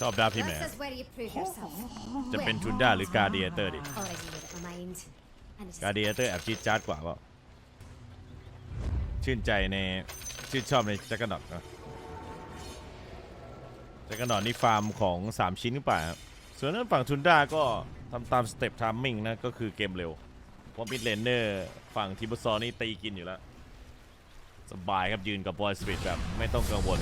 ชอบดาบพี่แหม This is where you prove yourself. จะเป็นทุนด้าหรือการเดียเตอร์ดิ Already made up my mind. And it's การเดียเตอร์แอบจี๊ดจ๊าดกว่าเปล่าชื่นใจในชื่นชอบในจักรนอตนะจักรนอตนี่ฟาร์มของ 3 ชิ้นหรือเปล่าครับส่วนนั้นฝั่งทุนด้าก็ทำตามสเต็ปทามมิ่งนะ ก็คือเกมเร็วเพราะมิดเลนเนอร์ฝั่งทิบุซอนี่ตีกินอยู่แล้ว สบายครับยืนกับบอยสปีดแบบไม่ต้องกังวล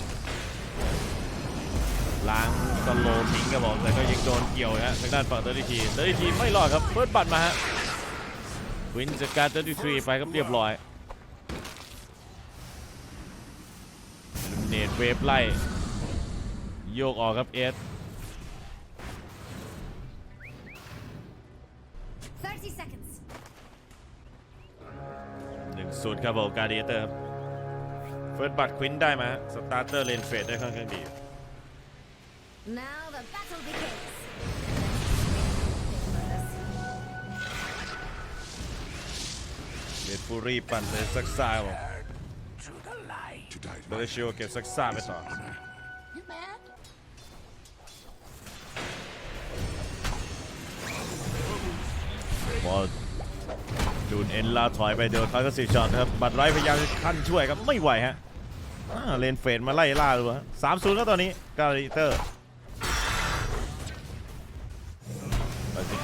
ล้างสโลว์ทิ้งก็บอกแต่ก็ยังโดนเกี่ยวฮะทางด้านฝั่งเตอร์ดีทีเตอร์ดีทีไม่รอดครับเปิดบัตรมาฮะวินจากการเตอร์ดีทีไปครับเรียบร้อยเนตเวฟไล่โยกออกครับเอส30 seconds. หนึ่งศูนย์ครับผมการเดียเตอร์ครับเฟิร์สบัตรควินได้มาสตาร์เตอร์เลนเฟดได้ค่อนข้างดี Now the battle begins. เลนฟูรี่ปั่นเลยซักซ่าครับผม To the light. To die เบลชิโอเก็บซักซ่าไปต่อ You mad? พอจูนเอ็นลาถอยไปเดี๋ยวเขาก็สีช็อตครับ บัตรไรพยายามจะขั้นช่วยครับ ไม่ไหวฮะอ่าเลนเฟดมาไล่ล่าเลยฮะสามศูนย์แล้วตอนนี้กาลิเตอร์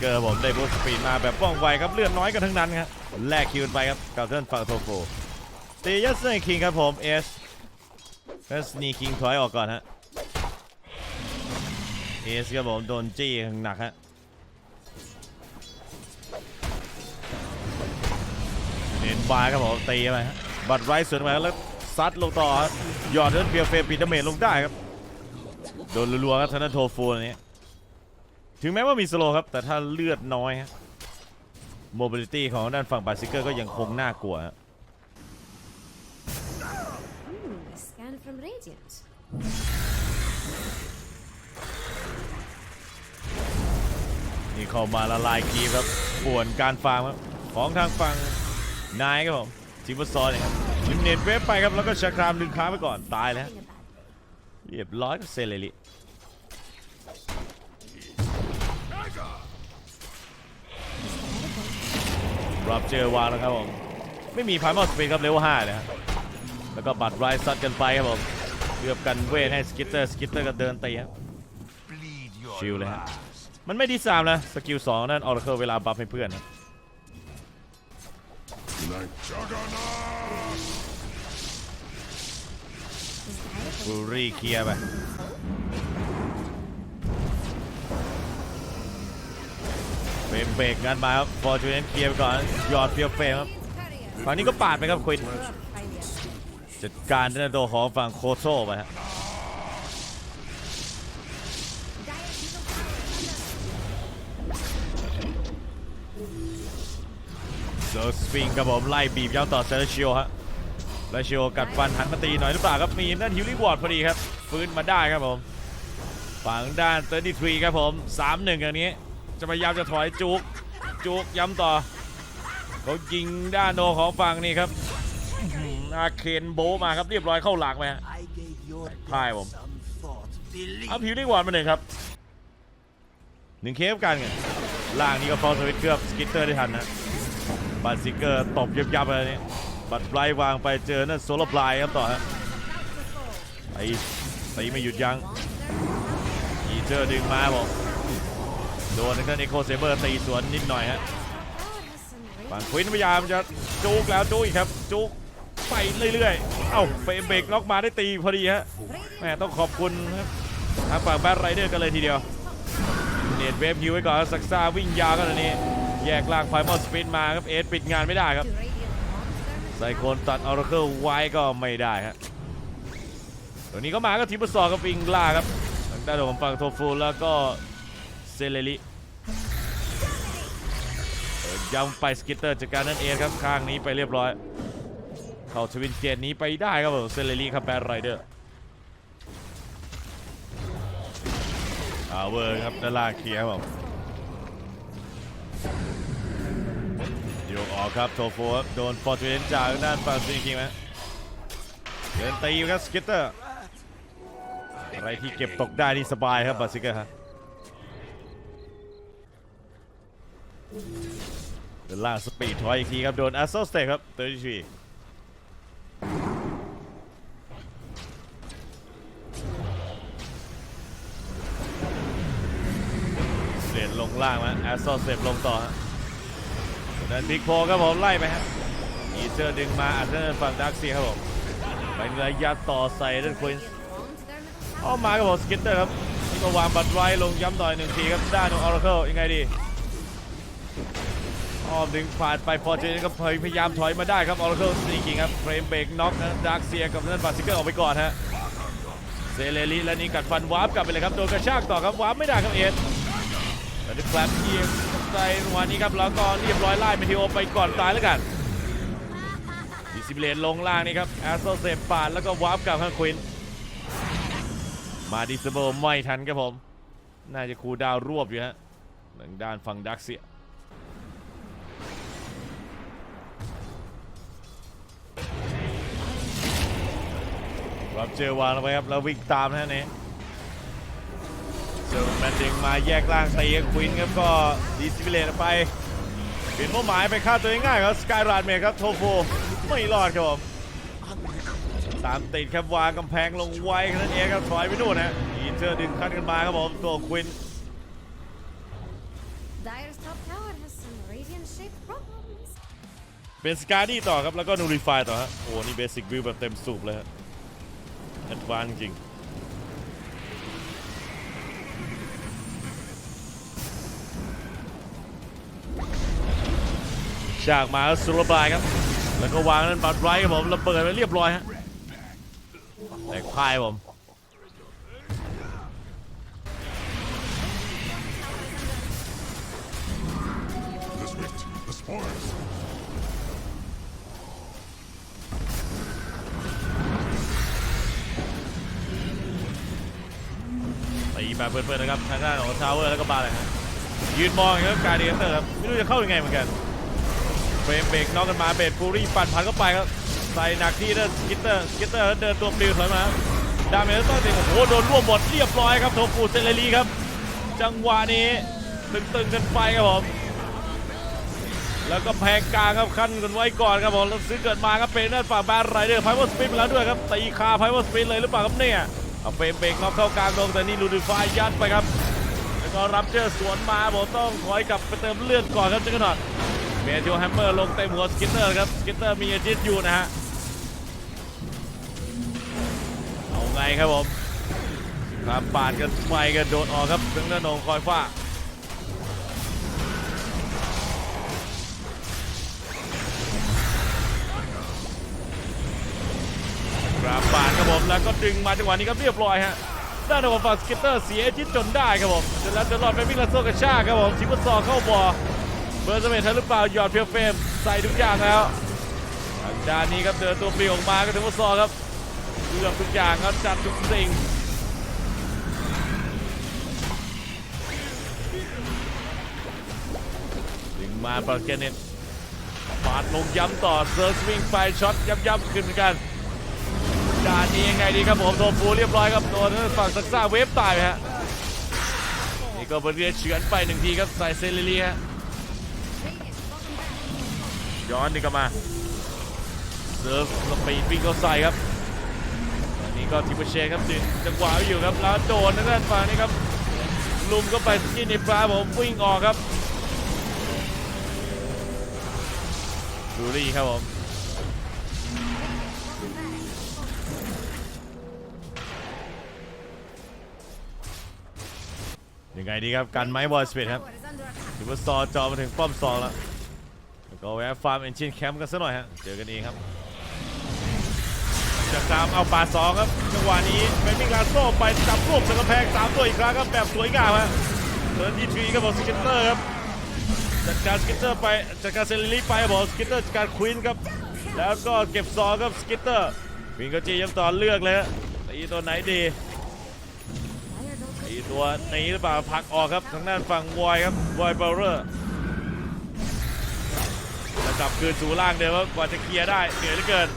เกอร์ผมได้บูสต์สปีดมาแบบว่องไวครับเลือดน้อยกันทั้งนั้นครับแลกคิวไปครับกับเทิร์นฝั่งโทโฟตียัสเซคิงครับผมเอสเอสนีคิงถอยออกก่อนฮะเอสครับผมโดนจี้หนักฮะเน้นบายครับผมตีไปฮะบัตรไรสวนมาแล้วซัดลงต่อหยอดเลือดเพียวเฟรมปิดเมจลงได้ครับโดนรัวๆครับทางด้านโทฟูอันนี้ ถึงแม้ว่ามีสโลว์ครับ แต่ถ้าเลือดน้อยฮะโมบิลิตี้ของด้านฝั่งบาซิเกอร์ก็ยังคงน่ากลัวฮะ Hmm, a scan from Radiant. นี่เข้ามาละลายคีบครับป่วนการฟาร์มครับ ของทางฝั่งนายครับผมทีมฟุตซอลเนี่ยครับลิมเนตเวฟไปครับ แล้วก็ชาครามดึงค้างไปก่อนตายแล้ว Nothing about เรียบร้อยก็เซเลลิ รับเจอวางแล้วครับผม ไม่มีพายมอสปีดครับเลเวล5เลยครับแล้วก็บัตรไรซัดกันไปครับผมเกือบกันเวทให้สกิตเตอร์สกิตเตอร์ก็เดินตีครับ Bleed your Chill เลยฮะ last. มันไม่ดีสามนะสกิล2นั่นออร์เคิลเวลาบัฟให้เพื่อนนะ Like Juggernaut. ฟูรี่เคลียร์ไป เฟรมเบรกงันมาครับฟอร์จูเนตเคลียร์ไปก่อนหยอดเฟียวเฟรมครับฝั่งนี้ก็ปาดไปครับควินจัดการด้านโดของฝั่งโคโซไปฮะเซอร์สฟิงครับผมไล่บีบย้ำต่อเซอร์ชิโอฮะและชิโอกัดฟันหันมาตีหน่อยหรือเปล่าครับมีนั่นฮิลลี่วอร์ดพอดีครับฟื้นมาได้ครับผมฝั่งด้าน 33 ครับผม 3-1อย่างนี้ จะพยายามจะถอยจุกจุกย้ำต่อเขายิงด้านโดของฝั่งนี่ครับอาเคนโบมาครับเรียบร้อยเข้าหลังไปฮะ I gave your Hi, death Mom. some thought. Believe อัพฮิลลิ่งวอร์ดมาหนึ่งครับหนึ่งเคฟกันไงล่างนี้ก็พอสวิตเคลือบสกิตเตอร์ได้ทันนะบัตซิเกอร์ตบยับยับๆเลยนี่บัตรไบร์วางไปเจอนั่นโซลบลายครับต่อฮะไอ้ตีไม่หยุดยั้งอีเจอร์ดึงมาบอก โดนทางด้านเอโคเซเบอร์ตีสวนนิดหน่อยฮะฝั่งควินพยายามจะจุกแล้วจุกอีกครับจุกไปเรื่อยๆ เอ้าเฟรมเบรกล็อกมาได้ตีพอดีฮะแม่ต้องขอบคุณครับทางฝั่งแบทไรเดอร์กันเลยทีเดียว เนตเวฟฮิวไว้ก่อนสักซ่าวิ่งยาวกันอันนี้ แยกล่างไฟมอลสปินมาครับ เอสปิดงานไม่ได้ครับไซโคนตัดออร์เคิลไว้ก็ไม่ได้ฮะตัวนี้ก็มาก็ทีมสอกับวิงล่าครับทางด้านของฝั่งโทฟูแล้วก็ เซเลลิย้ำไปสกิตเตอร์จากการนั่นเองครับข้างนี้ไปเรียบร้อย เข้าทวินเกตนี้ไปได้ครับผมเซเลลิครับแบทไรเดอร์อาเวอร์ครับด้านล่างเคลียร์ครับผมโยกออกครับโทโฟครับโดนฟอร์จูเนจากด้านฝั่งซีคิงไหมเดินตีครับสกิตเตอร์อะไรที่เก็บตกได้นี่สบายครับบาซิเกอร์ฮะ เดินล่างสปีดถอยอีกทีครับ โดนแอสโซสเตครับเตอร์ทีเสียนลงล่างมาแอสโซสเตลงต่อฮะดันบิ๊กโพครับผมไล่ไปฮะอีเซอร์ดึงมาอัดเดอร์ฝั่งดักซีครับผมไปเงยยัดต่อใส่เดนควินเข้ามาครับผมสกิตเตอร์ครับนี่ก็วางบัตรไว้ลงย้ำต่อยหนึ่งทีครับด้านของออร์เคิลยังไงดี อ้อมดึงผ่านไปพอเจนก็พยายามถอยมาได้ครับออร์เคิลสตีกิ้งครับเฟรมเบรกน็อกนะดาร์คเซียกับนั่นบาซิเกอร์ออกไปก่อนฮะเซเลลีและนี่กัดฟันวาร์ปกลับไปเลยครับโดนกระชากต่อครับวาร์ปไม่ได้ครับเอ็ดแต่ด้วแฟลปเอียงใจวันนี้ครับแล้วก็เรียบร้อยไล่เมทิโอไปก่อนตายแล้วกันดิซิเบเลนลงล่างนี่ครับแอสโซเซปปาดแล้วก็วาร์ปกลับข้างควินมาดิสเบิลไม่ทันครับผม น่าจะคูดาวรวบอยู่ฮะทางด้านฝั่งดักเซีย รับเจอวางลงไปครับแล้ววิ่งตามนะฮะนี่เจอแมนดึงมาแยกล่างตีกับควินครับก็ดีซิเบเลนไปเปลี่ยนเป้าหมายไปฆ่าตัวเองง่ายครับสกายราดเมครับโทโฟไม่รอดครับผมตามติดครับวางกำแพงลงไว้แค่นั้นเองครับถอยไปนู่นนะอีเทอร์ดึงคัดกันมาครับผมตัวควิน Dyer's top tower has some radiant-shaped problems. เป็นสกาดี้ต่อครับ แล้วก็นูริฟายต่อฮะ โอ้ นี่เบสิกวิวแบบเต็มสูบเลยฮะแอดวานจริงฉากมาสุรบายครับ แล้วก็วางนั่นบัตรไรครับผมระเบิดไปเรียบร้อยฮะแต่ควายผม ตีแบบเปิดๆนะครับทางด้านของทาวเวอร์แล้วก็บาร์เลยฮะยืนมองครับการเดียเตอร์ครับไม่รู้จะเข้ายังไงเหมือนกันเฟรมเบรกน็อกกันมาเบรดฟูรี่ปั่นผ่านเข้าไปครับใส่หนักที่เดินสกิตเตอร์กิตเตอร์เดินตัวปลิวถอยมาดาเมจต้องติโอ้โหโดนร่วมหมดเรียบร้อยครับโทฟูเซเลรีครับ จังหวะนี้ตึงๆกันไปครับผมแล้วก็แพงกลางครับขั้นกันไว้ก่อนครับผมแล้วซื้อเกิดมาครับเป็นนั่นฝั่งแบนไรเดอร์ไพวอสปินไปแล้วด้วยครับตีคาไพวอสปินเลยหรือเปล่าครับเนี่ย เอาเฟรมเบรกน็อกเข้ากลางลงแต่นี่ลูดิฟายยัดไปครับ แล้วก็รับเจอสวนมาผมต้องถอยกลับไปเติมเลือดก่อนครับเจักรนอดเมทิวแฮมเมอร์ลงเต็มหัวสกิตเตอร์ครับสกิตเตอร์มีอาจิตอยู่นะฮะเอาไงครับผมครับปาดกันไปกันโดดออกครับถึงด้านของคอยฟ้า แล้วก็ดึงมาจังหวะนี้ครับเรียบร้อยฮะด้านของฝั่งสกิตเตอร์เสียชิดจนได้ครับผมเสร็จแล้วจะรอดไปวิ่งกระโซกระชากครับผมชิปซอเข้าบอเบอร์สเมทหรือเปล่าหยอดเพียวเฟรมใส่ทุกอย่างแล้วทางด้านนี้ครับเดินตัวปลิวออกมาก็ถึงว่าซอครับเลือกทุกอย่างครับจัดทุกสิ่งดึงมาปาเกเนตปาดลงย้ำต่อเซิร์ฟวิ่งไปช็อตย้ำๆขึ้นเหมือนกัน ด่านนี้ยังไงดีครับผมโทฟูเรียบร้อยครับโดนฝั่งซักซ่าเวฟตายไปฮะนี่ก็บริเวณเฉือนไปหนึ่งทีครับใส่เซเลรีฮะย้อนนี่ก็มาเซิร์ฟสปีดวิ่งเข้าใส่ครับอันนี้ก็ทิปเปอร์เชนครับดึงจังหวะไว้อยู่ครับแล้วโดนทางด้านฝั่งนี้ครับลุมก็ไปสกินในฟ้าผมวิ่งออกครับดูรี่ครับผม ยังไงดีครับกันไม้บอลสเปดครับถือว่าซอจอมาถึงป้อมซองแล้วแล้วก็แวะฟาร์มเอนจินแคมป์กันซะหน่อยฮะเจอกันเองครับจะตามเอาป่าสองครับจังหวะนี้เป็นมิการโซ่ไปจับรวบจากกำแพงสามตัวอีกครั้งครับแบบสวยงามฮะเดินทีทีครับผมสกิตเตอร์ครับจัดการสกิตเตอร์ไปจัดการเซเลรีไปบผมสกิตเตอร์จัดการควีนครับแล้วก็เก็บซองครับสกิตเตอร์วิงก็จียังต่อเลือกเลยตีตัวไหนดี ตัวนี้หรือเปล่าผักออกครับทางด้านฝั่งวอยครับวอยเบลเลอร์จะกลับคืนสู่ล่างเดิมครับกว่าจะเคลียร์ได้เหนื่อยเหลือเกิน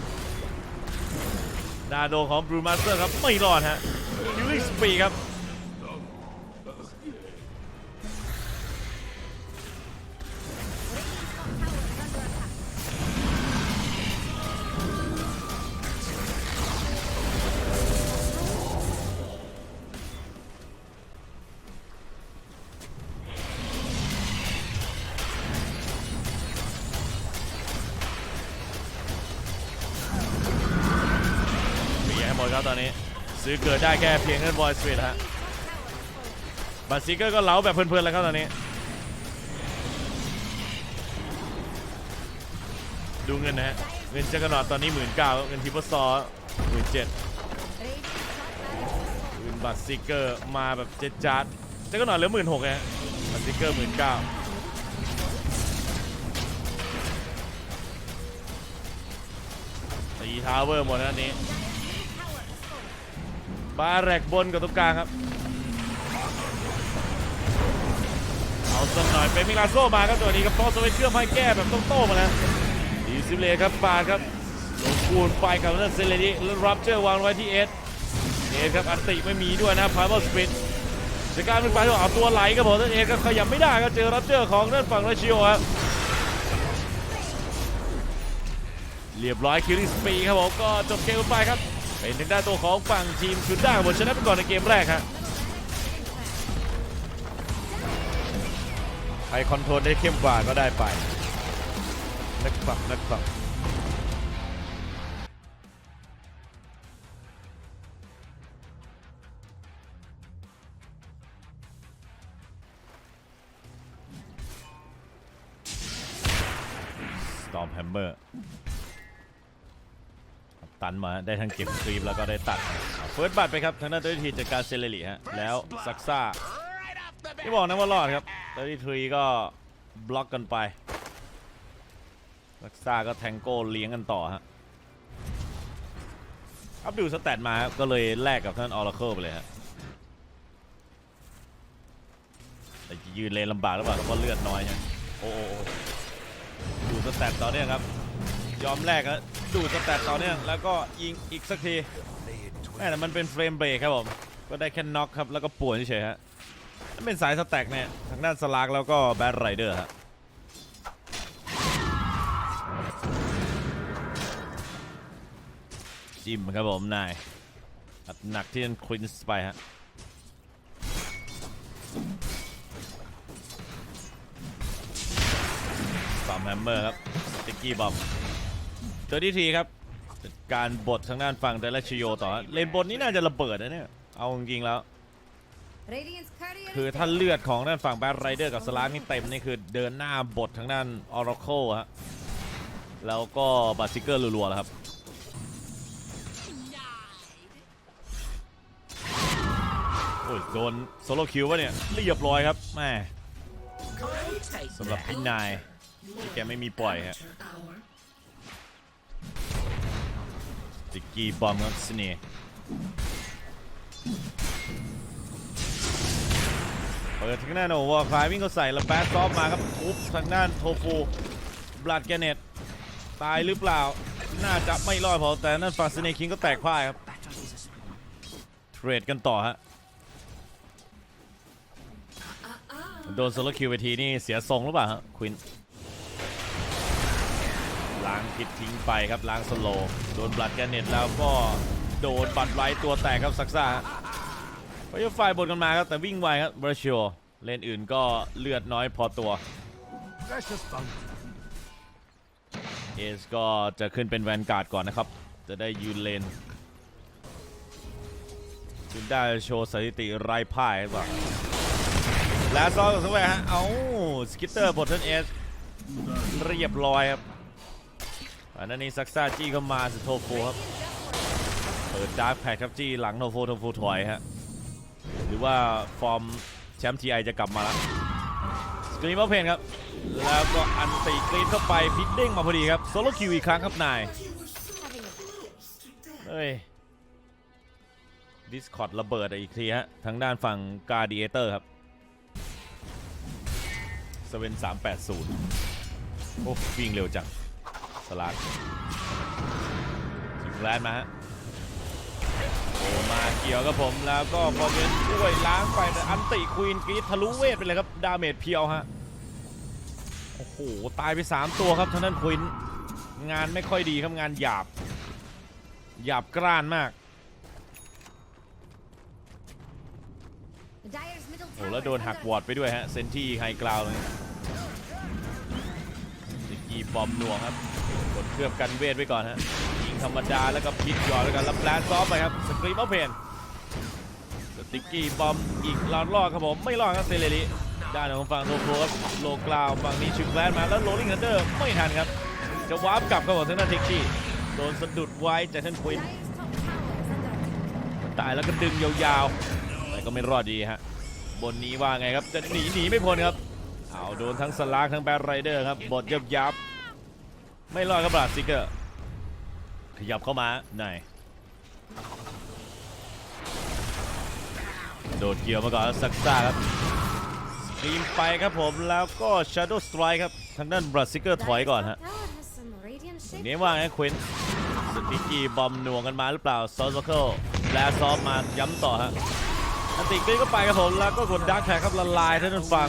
ดาโดของบรูมาสเตอร์ครับไม่รอดฮะยูริสปีครับ มีให้หมดครับตอนนี้ ซื้อเกิดได้แค่เพียงเงินบอยสวีทฮะบัตซิเกอร์ก็เล้าแบบเพลินๆแล้วครับตอนนี้ ดูเงินนะฮะเงินจักรนอตตอนนี้หมื่นเก้าเงินทิปเปอร์ซอหมื่นเจ็ดเงินบัตซิเกอร์มาแบบเจ็ดจัดจักรนอตเหลือหมื่นหกฮะบัตซิเกอร์หมื่นเก้าตีทาวเวอร์หมดนะอันนี้ บาแรกบนกับตรงกลางครับ เอาสักหน่อยเป็นมิลาโซมาครับตัวนี้ครับโต้สวิตเชื่อมให้แก้แบบต้องโต้มาแล้วดีซิเลครับปาดครับลงคูณไปกับเรื่องเซเลนีแล้วรับเจอวางไว้ที่เอสเอสครับอันติไม่มีด้วยนะพาร์เมอร์สปิดจาการเป็นไปที่เอาตัวไหลครับผมท่นเอสก็ขยับไม่ได้ครับเจอรับเจอของด้านฝั่งราชิโอครับเรียบร้อยคิวริสปีครับผมก็จบเกมไปครับ เป็นทางด้านตัวของฝั่งทีมชุดด้าบนชนะไปก่อนในเกมแรกครับใครคอนโทรลได้เข้มกว่าก็ได้ไปนะครับนะครับ มาได้ทั้งเก็บครีมแล้วก็ได้ตัดเฟิร์สบัตไปครับทางด้านตัวทีจากการเซเลริฮะแล้วซักซ่าที่บอกนะว่ารอดครับตัวทีทรีก็บล็อกกันไปซักซ่าก็แทงโก้เลี้ยงกันต่อฮะอัพดูสแตทมาครับก็เลยแลกกับท่านออร์เคิลไปเลยฮะแต่ยืนเลนลำบากหรือเปล่าเพราะเลือดน้อยฮะโอ้โอ้โอ้ดูสแตทต่อเนื่องครับ ยอมแลกแล้วดูดสแตทต่อเนื่องแล้วก็ยิงอีกสักทีแม่แต่มันเป็นเฟรมเบรกครับผม ก็ได้แค่น็อกครับแล้วก็ป่วนเฉยฮะถ้าเป็นสายสแต็กเนี่ยทางด้านสลากแล้วก็แบทไรเดอร์ฮะจิ้มครับผมนายอัดหนักที่นั่นควินส์ไปฮะบอมแฮมเมอร์ครับสติกกี้บอม เจอที่ทีครับการบททางด้านฝั่งเดลชิโยต่อเลนบนนี้น่าจะระเบิดนะเนี่ยเอาจริงๆแล้ว คือถ้าเลือดของด้านฝั่งแบทไรเดอร์กับสลาร์นี่เต็มนี่คือเดินหน้าบททางด้านออร์เคิลฮะแล้วก็บัตซิเกอร์รัวๆแล้วครับโอ้ยโดนโซโลคิววะเนี่ยเรียบร้อยครับแม่สำหรับพี่นายที่แกไม่มีปล่อยฮะ จิกกี้บอมครับสเน่เปิดทางด้านโอวอร์คลายวิ่งเข้าใส่แล้วแบดซอฟมาครับทุบทางด้านโทฟูบลัดแกเนตตายหรือเปล่า น่าจะไม่รอดพอแต่นั่นฝั่งสเนคิงก็แตกพ่ายครับ เทรดกันต่อฮะ โดนโซโลคิวไปทีนี่เสียทรงหรือเปล่าฮะควิน พิษทิ้งไปครับล้างสโลโดนบลัดแกเน็ตแล้วก็โดนบัตรไว้ตัวแตกครับซักซ่าพยไฟบนกันมาครับแต่วิ่งไวครับเบรชิโอเล่นอื่นก็เลือดน้อยพอตัวเอสก็จะขึ้นเป็นแวนการ์ดก่อนนะครับ จะได้ยืนเลนจึงได้โชว์สถิติไร้พ่ายหรือเปล่าแล้วซอกับสวยฮะ เอาสกิตเตอร์บทเทนเอสเรียบร้อยครับ อันนั้นนี่ซักซ่าจี้เข้ามาสุดโทฟูครับเปิดดาร์กแพคครับจี้หลังโทฟูโทฟูถอยฮะหรือว่าฟอร์มแชมป์ทีไอจะกลับมาแล้วสกรีมเพนครับ แล้วก็อันตีกรีดเข้าไปพิดเด้งมาพอดีครับโซโลคิวอีกครั้งครับนายเฮ้ยดิสคอ r d ระเบิดอีกทีฮะทางด้านฝั่งกา a ดีเอเตอร์ครับเสเวน380โอ้วิ่งเร็วจัง สลัดถึงแลนด์มาฮะโอ้มาเกี่ยวกับผมแล้วก็บอลเวนช่วยล้างไปแต่อันติควีนกรีดทะลุเวทไปเลยครับ ดาเมจเพียวฮะ โอ้โห ตายไป 3 ตัวครับท่านั้นควินงานไม่ค่อยดีครับงานหยาบ หยาบกร้านมากโอ้แล้วโดนหักวอดไปด้วยฮะ เซนที่ไฮกราวเลยสกีบอมหน่วงครับ กดเคลือบกันเวทไว้ก่อนฮะยิงธรรมดาแล้วก็พิษหยอดแล้วกันแล้วแปลนซอฟไปครับสกรีมเอาเพนสติกกี้บอมอีกรอดรอดครับผมไม่รอดครับเซเลริด้านของฝั่งโลโคครับโลกลาวฝั่งนี้ชิคแลนมาแล้วโรลลิงฮันเดอร์ไม่ทันครับ จะวาร์ปกลับครับผมทางด้านทิกกี้โดนสะดุดไว้จากท่านควินตายแล้วก็ดึงยาวๆแต่ก็ไม่รอดดีฮะบนนี้ว่าไงครับจะหนีหนีไม่พ้นครับเอาโดนทั้งสลากทั้งแบดไรเดอร์ครับบทยับยับ ไม่รอดครับบราซิกเกอร์ขยับเข้ามาไหนโดดเกี่ยวมาก่อนแล้วซักซ่าครับสกรีมไปครับผมแล้วก็ Shadow Strike ครับ ทางด้านบราซิกเกอร์ถอยก่อนฮะ tower has some radiant shape นี้ว่าไงควินสติกกี้บอมหน่วงกันมาหรือเปล่าซอสเคิลแลซอฟมาย้ำต่อฮะอันติกรีก็ไปครับผมแล้วก็กดดักแท็กครับละลายท่านฟัง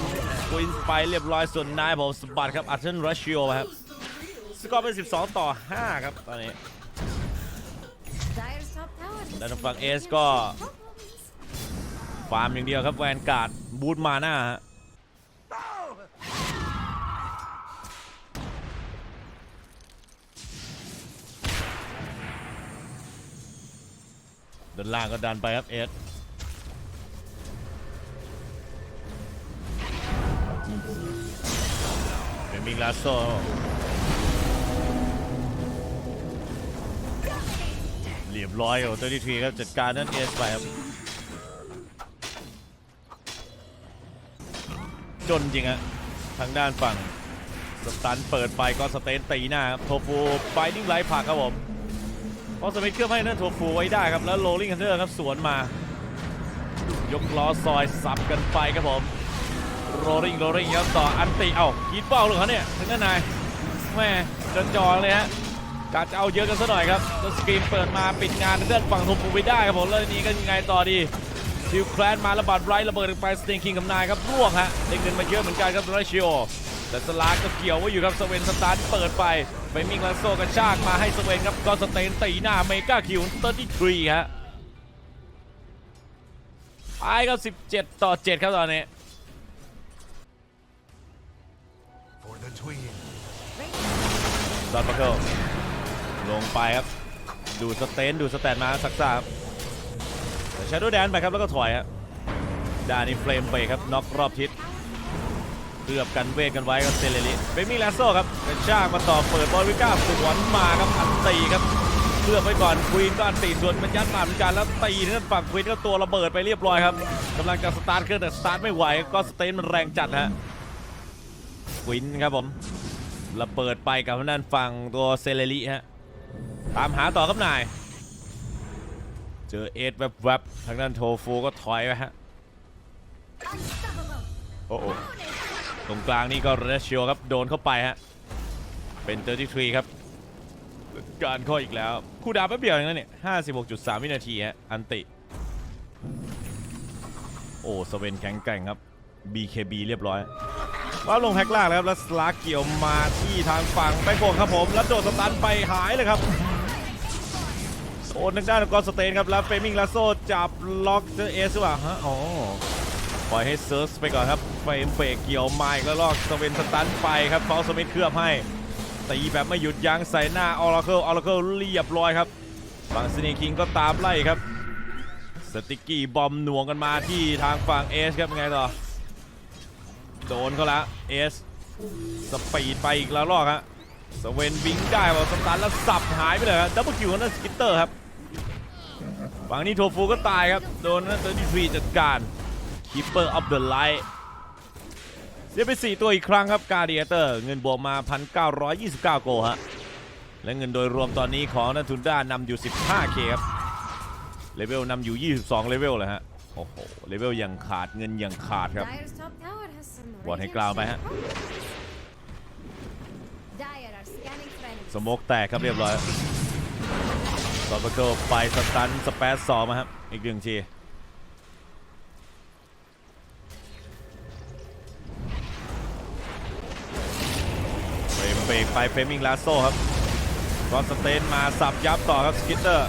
ควินไปเรียบร้อยส่วนนายผมสบัดครับอัตเทนรัชโยครับ สกอร์เป็น 12 ต่อ 5 ครับตอนนี้ Dyer's top tower has ด้านฝั่งเอสก็ ฟาร์มอย่างเดียวครับแวนการ์ดบูทมาหน้าฮะด้านล่างก็ดันไปครับเอสเป็นมิงลาโซ เรียบร้อยโอ้ตัวที่ทีครับจัดการนั่นเอสไปครับจนจริงอะทางด้านฝั่งสตันเปิดไปก็สเตนตีหน้าครับโทฟูไฟดิ้งไลท์ผักครับผมพอสมิธเคลื่อบให้นั่นโทฟูไว้ได้ครับแล้วโรลลิงคันเดอร์ครับสวนมา ยกล้อซอยสับกันไปครับผมโรลลิงโรลลิงครับต่ออันติเอ้ากีดเป้าเลยเขาเนี่ยถึงด้านในแม่จะจอเลยฮะ กาจะเอาเยอะกันซะหน่อยครับแล้วสกรีนเปิดมาปิดงานทางด้านฝั่งโทฟูไปได้ครับผมแล้วทีนี้ก็ยังไงต่อดีซิลแคลนมาระบาดไรระเบิดไปสเตนคิงกับนายครับร่วงฮะได้เงินมาเยอะเหมือนกันครับไรชิโอแต่สลาร์ก็เกี่ยวไว้อยู่ครับสเวนสตาร์ทเปิดไปไปมิงลาโซกระชากมาให้สเวนครับก็สเตนตีหน้าเมกาคิว33ฮะไปครับ17 ต่อ 7 ครับตอนนี้ For the twin. ดอนบัคเกิล ลงไปครับ ดูสเตนดูสแตนมาสักซ่าครับชาร์ดแดนไปครับแล้วก็ถอยครับด้านี้เฟรมไปครับน็อกรอบทิศเลือบกันเวทกันไว้กับเซเลริเบมี่แลสโซครับกระชากมาต่อเปิดบอลวิก้าสวนมาครับอันตีครับเลือบไว้ก่อนควีนก็อันตีสวนมันยัดมาเหมือนกันแล้วตีนั่นฝั่งควีนก็ตัวระเบิดไปเรียบร้อยครับกำลังจะสตาร์ทเครื่องแต่สตาร์ทไม่ไหวก็สเตนมันแรงจัดฮะควีนครับผมระเบิดไปกับทางด้านฝั่งตัวเซเลริฮะ ตามหาต่อครับนาย เจอเอสแวบๆทางด้านโทฟูก็ถอยไปฮะ โอ้โหตรงกลางนี่ก็เรเชียครับ โดนเข้าไปฮะ เป็น 33 ครับ การข้ออีกแล้ว คู่ดาวแป๊บเดียวเองนะเนี่ย 56.3 วินาทีฮะ อันติ โอ้สเวนแข็งแกร่งครับ BKB เรียบร้อย ว่าลงแพ็กล่างแล้วครับแล้วสลาเกี่ยวมาที่ทางฝั่งแบงโกครับผม แล้วโดดสตันไปหายเลยครับโอนทางด้านของกอสเตนครับแล้วเฟมิงลาโซจับล็อกเจอเอสหรือเปล่าฮะอ๋อปล่อยให้เซิร์ฟไปก่อนครับเฟมเฟกเกี่ยวไมค์แล้วลอกสเวนสตันไปครับฟอลสมิธเคลือบให้ตีแบบไม่หยุดยั้งใส่หน้าออร์เคิลออร์เคิลเรียบร้อยครับฝั่งซินีคิงก็ตามไล่ครับ สติกกี้บอมหน่วงกันมาที่ทางฝั่งเอสครับยังไงต่อ โดนเขาละเอสสปีดไปอีกแล้วรอบฮะสเวนวิงได้ว่าสตันแล้วสับหายไปเลยครับดับเบิลคิวของนั่นสกิตเตอร์ครับฝั่งนี้โทฟูก็ตายครับ โดนนั่นเตอร์ดีฟีจัดการ Keeper of the Light เสียไป 4 ตัวอีกครั้งครับกา d ดี a เตอร์ เงินบวกมา 1,929 โกฮะและเงินโดยรวมตอนนี้ของนัทุนด้านำอยู่ 15k ครับเลเวลนำอยู่ 22 เลเวลเลยฮะ โอ้โหเลเวลยังขาดเงินยังขาดครับ Dyer's top tower has some บอลให้ radiant กล่าวไป shape ฮะ problems. Dyer are scanning friends. สโมกแตกครับเรียบร้อยซอฟโกไปสตันสเปซสองมาครับอีกหนึ่งทีเฟรมเบรกไปเฟรมิงลาโซ่ครับกอนสเตนมาสับยับต่อครับสกิตเตอร์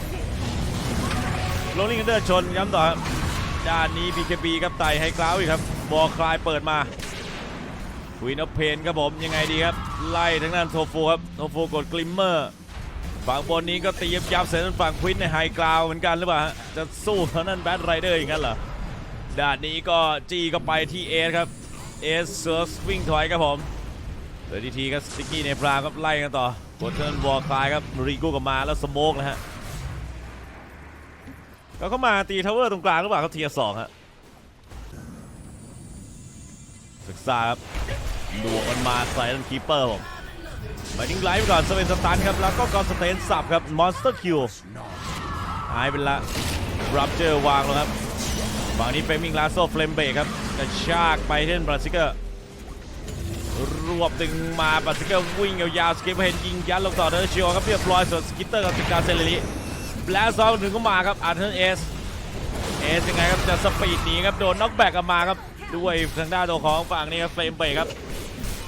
โรลลิงเดอร์ชนย้ำต่อครับ ด้านนี้ BKB ครับไต่ให้กราวอีกครับ บอคลายเปิดมาควีนออฟเพนครับผมยังไงดีครับ ไล่ทั้งนั้นโทฟูครับโทฟูกดกลิมเมอร์ฝั่งบนนี้ก็ตียับยับเสร็จฝั่งควินในไฮกราวเหมือนกันหรือเปล่าจะสู้เท่านั้นแบทไรเดอร์อย่างนั้นเหรอด้านนี้ก็จี้ก็ไปที่เอสครับเอสเซิร์ฟวิ่งถอยครับผมเดี๋ยวทีทีครับสติกกี้ในปลาครับไล่กันต่อ กดเทิร์นวอลคลายครับรีกูกับมาแล้วสโมกนะฮะ ก็เข้ามาตีทาวเวอร์ตรงกลางหรือเปล่าครับเทียสองฮะศึกษาครับดวงมันมาใส่ทันคีเปอร์ผมมายถึงไลฟ์ก่อนสเปนสตันครับ แล้วก็กอนสเตนสับครับ มอนสเตอร์คิวหายไปละรับเจอวางแล้วครับฝั่งนี้เฟมิงลาโซเฟลมเบรกครับกระชากไปเท่นบราซิเกอร์รวบดึงมาปัสซิเกอร์วิ่งยาวๆสกิปเห็นยิงยัดลงต่อเดอร์ชิโอครับเรียบร้อยส่วนสกิตเตอร์กับสิกาเซเลริ แล้วซองถึงก็มาครับอาร์เทนเอสเอสยังไงครับจะสปีดหนีครับโดนน็อกแบกกลับมาครับด้วยทางด้านตัวของฝั่งนี้ครับเฟรมเบรกครับ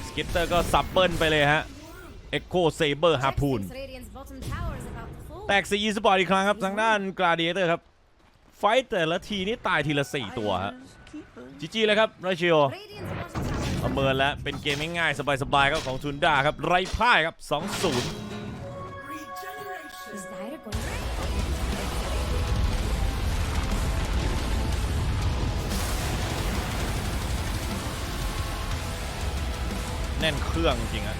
สกิตเตอร์ก็สับเบิลไปเลยฮะเอ็กโคเซเบอร์ฮาพูนแตกซีอีสปอร์ตอีกครั้งครับทางด้านกราเดียเตอร์ครับไฟต์แต่ละทีนี่ตายทีละ 4 ตัวฮะจีจีเลยครับราชิโอประเมินแล้วเป็นเกมง่ายๆ สบายๆครับของทุนด้าครับ ไร้พ่ายครับ 2-0 แน่นเครื่องจริงอะ